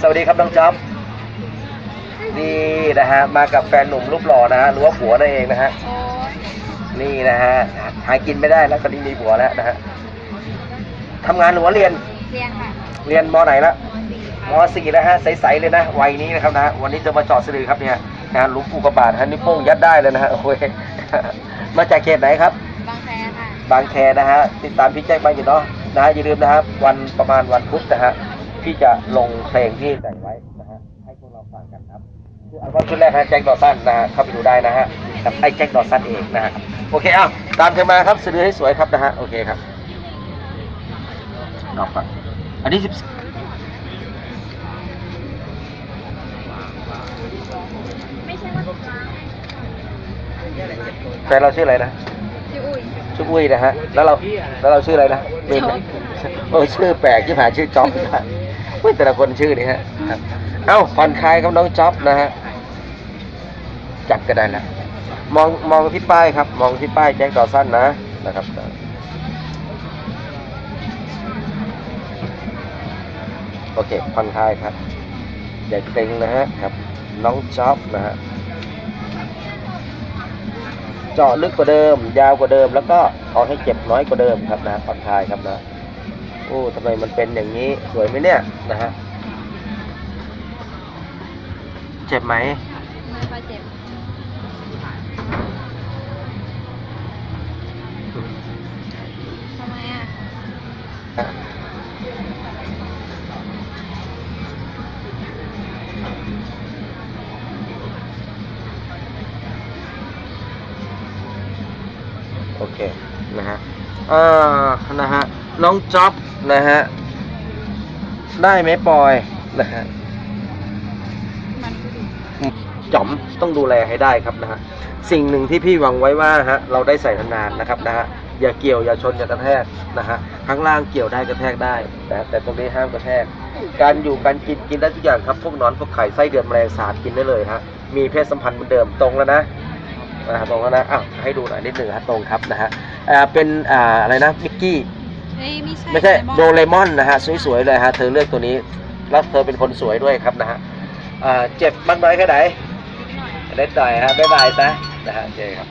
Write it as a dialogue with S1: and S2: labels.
S1: สวัสดีครับน้องจ๊อบนี่นะฮะมากับแฟนหนุ่มรูปหล่อนะฮะหรือว่าผัวนั่นเองนะฮะ
S2: โอ้ย
S1: นี่นะฮะหากินไม่ได้แล้วตอนนี้มีผัวแล้วนะฮะทำงานหรือว่าเรียน
S2: เรียนค่ะ
S1: เรียนมไหนละ
S2: ม
S1: มสี่นะฮะใสๆเลยนะวัยนี้นะครับนะวันนี้จะมาเจอดสะดือครับเนี่ยงานหลวงปู่กระบาดฮะนิ้วโป้งยัดได้เลยนะฮะโอ้ยมาจากเขตไหนครับ
S2: บางแคค่ะ
S1: บางแคนะฮะติดตามพี่แจ็คบ้างอยู่เนาะนะฮะอย่าลืมนะครับ วันประมาณวันพุธนะฮะ พี่จะลงเพลงที่แต่งไว้นะฮะให้พวกเราฟังกันครับคืออัลบั้มชุดแรกฮะแจ็คดอสันนะฮะเข้าไปดูได้นะฮะกับไอ้แจ็คดอสันเองนะฮะโอเคอ้าวตามเธอมาครับสะดือให้สวยครับนะฮะโอเคครับดอกก่อนอันนี้สิบ
S2: ไม่ใช่ว่า
S1: แฟนเราชื่ออะไรนะ
S2: ชื่ออุ้ย
S1: ชื่ออุ้ยนะฮะแล้วเราแล้วเราชื่ออะไรนะ
S2: จ๊อบ
S1: เออชื่อแปลกที่ผ่านชื่อจ๊อบนะเฮ้ยแต่ละคนชื่อนี่ฮะเอ้าผ่อนคลายครับน้องจ๊อบนะฮะจับก็ได้แล้วมองมองที่ป้ายครับ มองที่ป้ายแจ็คดอสันนะนะครับโอเคผ่อนคลายครับอย่าเกร็งนะฮะครับ น้องจ๊อบนะฮะเจาะลึกกว่าเดิม ยาวกว่าเดิม แล้วก็เอาให้เจ็บน้อยกว่าเดิมครับนะผ่อนคลายครับนะ โอ้ทำไมมันเป็นอย่างนี้ สวยไหมเนี่ยนะฮะ เจ็บไหม
S2: ไม่ค่อยเจ็บทำไมอะ
S1: อะโอเค นะฮะ เอ่อ นะฮะ น้องจ๊อบนะฮะ ได้ไหมปอยนะฮะจ๋อมต้องดูแลให้ได้ครับนะฮะ สิ่งหนึ่งที่พี่หวังไว้ว่าฮะเราได้ใส่นานๆนะครับนะฮะอย่าเกี่ยวอย่าชนอย่ากระแทกนะฮะข้างล่างเกี่ยวได้กระแทกได้แต่แต่ตรงนี้ห้ามกระแทก การอยู่การกินกินได้ทุกอย่างครับ พวกนอนพวกไข่ไส้เดือนแมลงสาบกินได้เลยฮะมีเพศสัมพันธ์เหมือนเดิมตรงแล้วนะนะตรงแล้วนะอ้าวให้ดูหน่อยนิดหนึ่งฮะตรงครับนะฮะอ่าเป็นอ่าอะไรนะมิกกี้
S2: เฮ้ยไม่ใช่
S1: ไม่ใช่
S2: เลมอน
S1: โดเรมอนนะฮะสวยๆเลยฮะเธอเลือกตัวนี้ แล้วเธอเป็นคนสวยด้วยครับนะฮะอ่าเจ็บมากน้อยแค่ไหน
S2: นิดหน่อย
S1: เล่นหน่อยฮะบ๊ายบายซะนะฮะเจอครับ